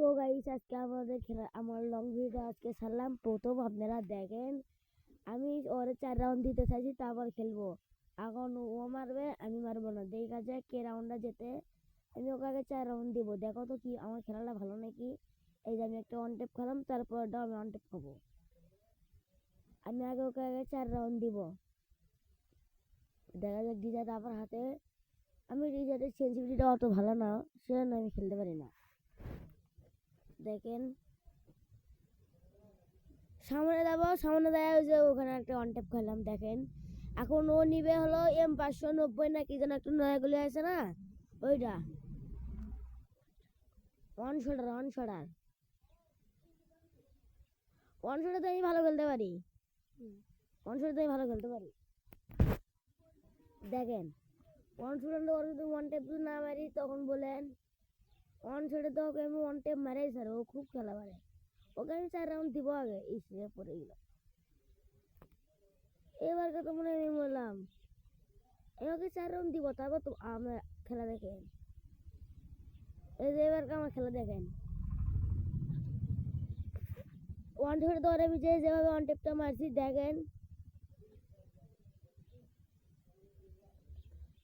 তো গাইস আজকে আমাদের খেলা, আমার লং ভিডিও আজকে ছাড়লাম। প্রথম আপনারা দেখেন, আমি ওরে চার রাউন্ড দিতে চাইছি, তারপর খেলব। এখন ও মারবে, আমি মারবো না। দেখা যায় কে রাউন্ডটা যেতে আমি ওকে আগে চার রাউন্ড দিব। দেখো তো কি, আমার খেলাটা ভালো নাকি? এই যে আমি একটা ওয়ান টেপ খেলাম তারপর আমি ওয়ান টেপ খাব। আমি আগে ওকে আগে চার রাউন্ড দিব। দেখা যাক ডিজাইন আমার হাতে, আমি ডিজাইনের সেন্সিটিভিটিটা অত ভালো না, সেজন্য আমি খেলতে পারি না। দেখেন। সামনে যাব সামনে দেয় ওই যে ওখানে একটা ওয়ান টেপ খেলাম দেখেন। এখন ও নিবে হলো এম পাঁচশো নব্বই না কি যেন একটা নয়াগুলি আছে না? ওইটা। ওয়ান শোটার ওয়ান শোটার ওয়ান শোটাতে আমি ভালো খেলতে পারি। ওয়ান শোটাতে আমি ভালো খেলতে পারি। দেখেন। ওয়ান শোটার ওর যদি ওয়ান টেপ না মারি তখন বলেন শটে তো ওকে আমি ওয়ান টেপ মারাই স্যার ও খুব খেলা পারে ওকে আমি চার রাউন্ড দিব আগে, এই সে পড়ে গেল। এবার তো মনে আমি বললাম এবারকে চার রাউন্ড দিব, তারপর তো আমার খেলা দেখেন। এই যে এবারকে আমার খেলা দেখেন। ওয়ান শটে তো ওরা বিজয় যেভাবে ওয়ান টেপটা মারছি, দেখেন।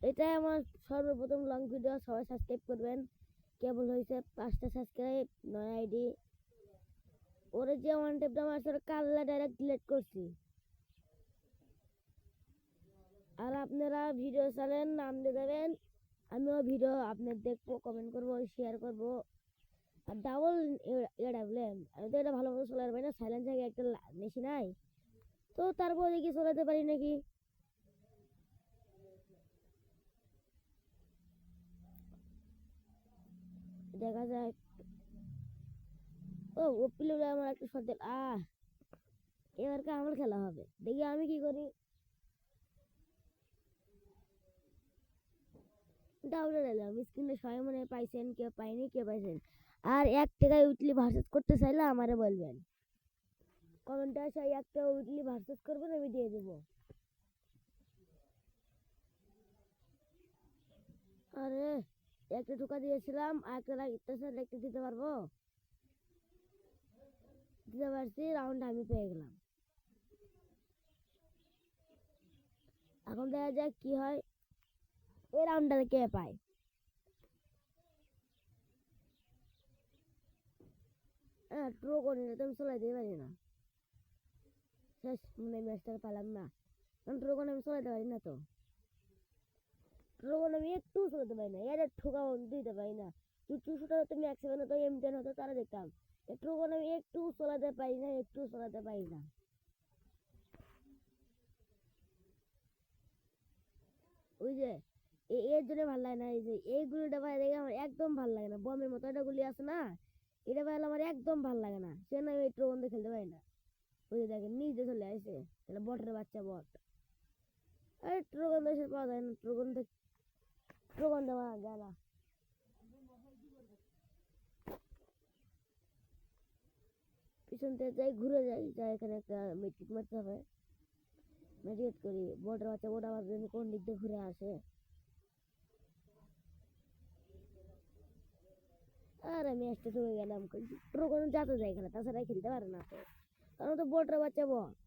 এটাই আমার সর্বপ্রথম লং ভিডিও সবাই সাবস্ক্রাইব করবেন। কেবল হয়েছে পাঁচটা সাবস্ক্রাইব নয় আইডি ওরে যে ওয়ান মারছে, ওরা কাল্লা ডাইরেক্ট ডিলেট করছি। আর আপনারা ভিডিও চালেন নাম দিয়ে দেবেন, আমিও ভিডিও আপনার দেখব কমেন্ট করব শেয়ার করব। আর ডাবল এডাবলেন আমি তো এটা ভালো মতো পারি না সাইলেন্স আগে একটা মেশিন নাই। তো তারপর দেখি চলাতে পারি নাকি? দেখা যায় ও ও প্লেয়ার আমার একটা শট আহ এবারকে আমার খেলা হবে। দেখি আমি কি করি। ডাউনলোড এলাম স্ক্রিনে সবাই মনে পাইছেন কেউ পাইনি কেউ পাইছেন আর এক টাকায় উইকলি ভার্সেস করতে চাইলে আমারে বলবেন। কমেন্টে আসে এক টাকা উইকলি ভার্সেস করবেন, আমি দিয়ে দেবো। আরে একটা দিয়েছিলাম, আর একটা একটা দিতে পারব? দিতে পারছি রাউন্ড আমি পেয়ে গেলাম। এখন দেখা যাক কি হয়। এই রাউন্ডটা কে পায়? হ্যাঁ ট্রো করে নিলে তো আমি চলাইতে পারি না। শেষ, মনে ম্যাচটা পেলাম না। কারণ ট্রো করে আমি চলাইতে পারি না তো। ড্রোন আমি একটু চলাতে পারি না। এর ঠোকাও দিতে পারি না। চুচু শুটা তুমি এক সেকেন্ড তো এমটেন হতো, তারা দেখতাম। একটু আমি একটু চলাতে পারি না, একটু চলাতে পারি না। ওই যে এর জন্য ভালো লাগে না, এই যে, এই গুলিটা ভাই দেখে আমার একদম ভালো লাগে না। বমের মতো একটা গুলি আছে না, এটা ভাই আমার একদম ভালো লাগে না। সে না আমি একটু বন্ধে খেলতে পারি না। ওই যে দেখেন নিজে চলে আসে। তাহলে বটের বাচ্চা বট। আরে ট্রোগন দেশে পাওয়া যায় না ট্রোগন থেকে ট্রোগন দেওয়া যায় না পিছন থেকে যাই ঘুরে যাই যাই এখানে একটা মেট্রিক মারতে হবে মেডিকেট করি বটের বাচ্চা বট আবার যদি কোন দিক দিয়ে ঘুরে আসে আর আমি একটা ঢুকে গেলাম ট্রোগন যাতে যায় এখানে তাছাড়া খেলতে পারে না তো কারণ তো বটের বাচ্চা বট